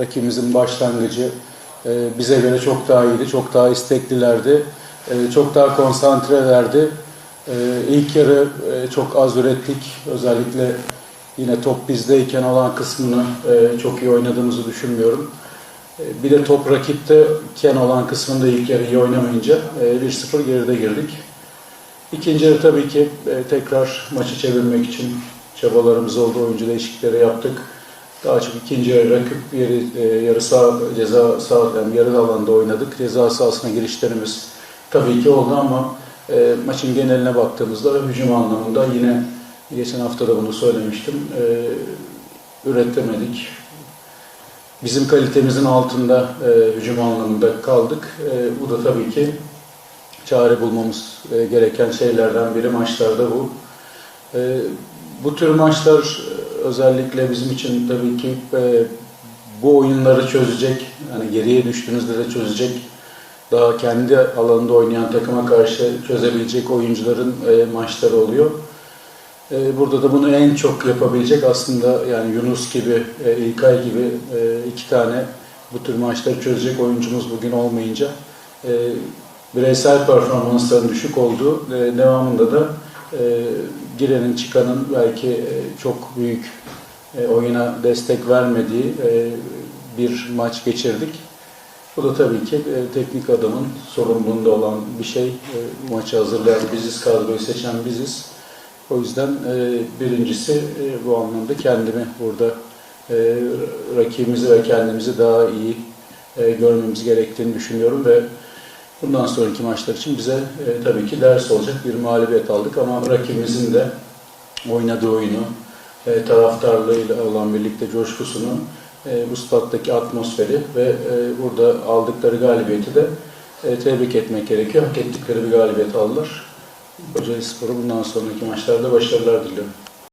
rakibimizin başlangıcı e, bize göre çok daha iyiydi, çok daha isteklilerdi, e, çok daha konsantrelerdi. E, ilk yarı e, çok az ürettik. Özellikle yine top bizdeyken olan kısmını e, çok iyi oynadığımızı düşünmüyorum. E, Bir de top rakipte ken olan kısmında ilk yarı iyi oynamayınca e, 1-0 geride girdik. İkinci yarı tabii ki e, tekrar maçı çevirmek için çabalarımız oldu. Oyuncu değişiklikleri yaptık. Daha çok ikinci yarı rakip yeri, e, yarı sağ, ceza sağ, yani yarı alanda oynadık. Ceza sahasına girişlerimiz tabii ki oldu ama e, maçın geneline baktığımızda hücum anlamında yine geçen hafta da bunu söylemiştim. E, üretemedik. Bizim kalitemizin altında e, hücum anlamında kaldık. E, bu da tabii ki çare bulmamız e, gereken şeylerden biri maçlarda bu. E, bu tür maçlar özellikle bizim için tabii ki e, bu oyunları çözecek, hani geriye düştüğünüzde de çözecek, daha kendi alanında oynayan takıma karşı çözebilecek oyuncuların e, maçları oluyor. E, Burada da bunu en çok yapabilecek aslında yani Yunus gibi, e, İlkay gibi e, iki tane bu tür maçları çözecek oyuncumuz bugün olmayınca e, bireysel performansların düşük olduğu e, devamında da e, girenin çıkanın belki e, çok büyük e, oyuna destek vermediği e, bir maç geçirdik. Bu da tabii ki e, teknik adamın sorumluluğunda olan bir şey. E, maçı hazırlayan biziz, kadroyu seçen biziz. O yüzden e, birincisi e, bu anlamda kendimi burada e, rakibimizi ve kendimizi daha iyi e, görmemiz gerektiğini düşünüyorum ve bundan sonraki maçlar için bize e, tabii ki ders olacak bir mağlubiyet aldık ama rakibimizin de oynadığı oyunu, e, taraftarlığıyla olan birlikte coşkusunu, e, bu stattaki atmosferi ve e, burada aldıkları galibiyeti de e, tebrik etmek gerekiyor. Hak ettikleri bir galibiyet aldılar. Kocaeli Spor'a bundan sonraki maçlarda başarılar diliyorum.